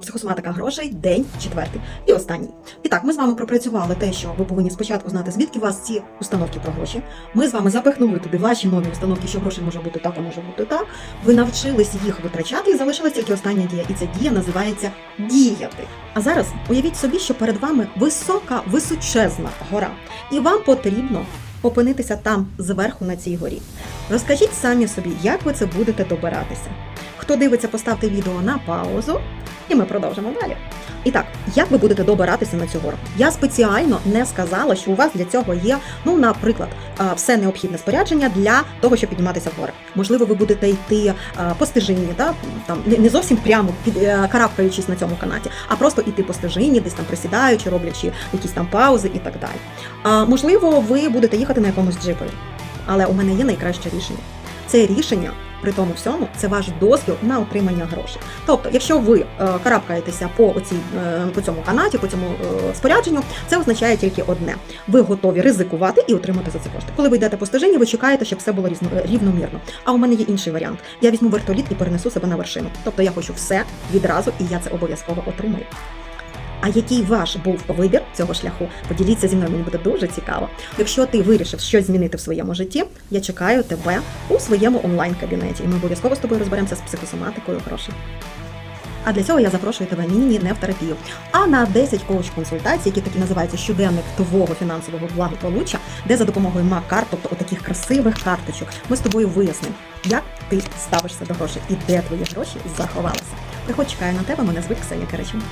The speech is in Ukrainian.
психосоматика грошей, день четвертий і останній. І так, ми з вами пропрацювали те, що ви повинні спочатку знати, звідки у вас ці установки про гроші. Ми з вами запихнули туди ваші нові установки, що гроші може бути так, а може бути так. Ви навчились їх витрачати і залишилась тільки остання дія. І ця дія називається діяти. А зараз уявіть собі, що перед вами висока, височезна гора, і вам потрібно опинитися там зверху на цій горі. Розкажіть самі собі, як ви це будете добиратися. Хто дивиться, поставте відео на паузу, і ми продовжимо далі. І так, як ви будете добиратися на цю гору? Я спеціально не сказала, що у вас для цього є, ну, наприклад, все необхідне спорядження для того, щоб підніматися в гори. Можливо, ви будете йти по стежині, да? там не- зовсім прямо під е, карабкаючись на цьому канаті, а просто йти по стежині, десь там присідаючи, роблячи якісь там паузи і так далі. Можливо, ви будете їхати на якомусь джипові, але у мене є найкраще рішення. Це рішення при тому всьому це ваш дозвіл на отримання грошей. Тобто, якщо ви е, карабкаєтеся по оцій, е, по цьому канаті, по цьому е, спорядженню, це означає тільки одне: ви готові ризикувати і отримати за це кошти. Коли ви йдете по стежині, ви чекаєте, щоб все було рівномірно. А у мене є інший варіант. Я візьму вертоліт і перенесу себе на вершину. Тобто я хочу все відразу, і я це обов'язково отримаю. А який ваш був вибір цього шляху? Поділіться зі мною, мені буде дуже цікаво. Якщо ти вирішив щось змінити в своєму житті, я чекаю тебе у своєму онлайн-кабінеті, і ми обов'язково з тобою розберемося з психосоматикою грошей. А для цього я запрошую тебе ні не в терапію, а на 10 коуч-консультацій, які такі називаються щоденник твого фінансового благополуччя, де за допомогою мак-карт, тобто отаких красивих карточок, ми з тобою вияснимо, як ти ставишся до грошей і де твої гроші заховалися. Приходь, чекаю на тебе, мене звуть Ксенія Киричина.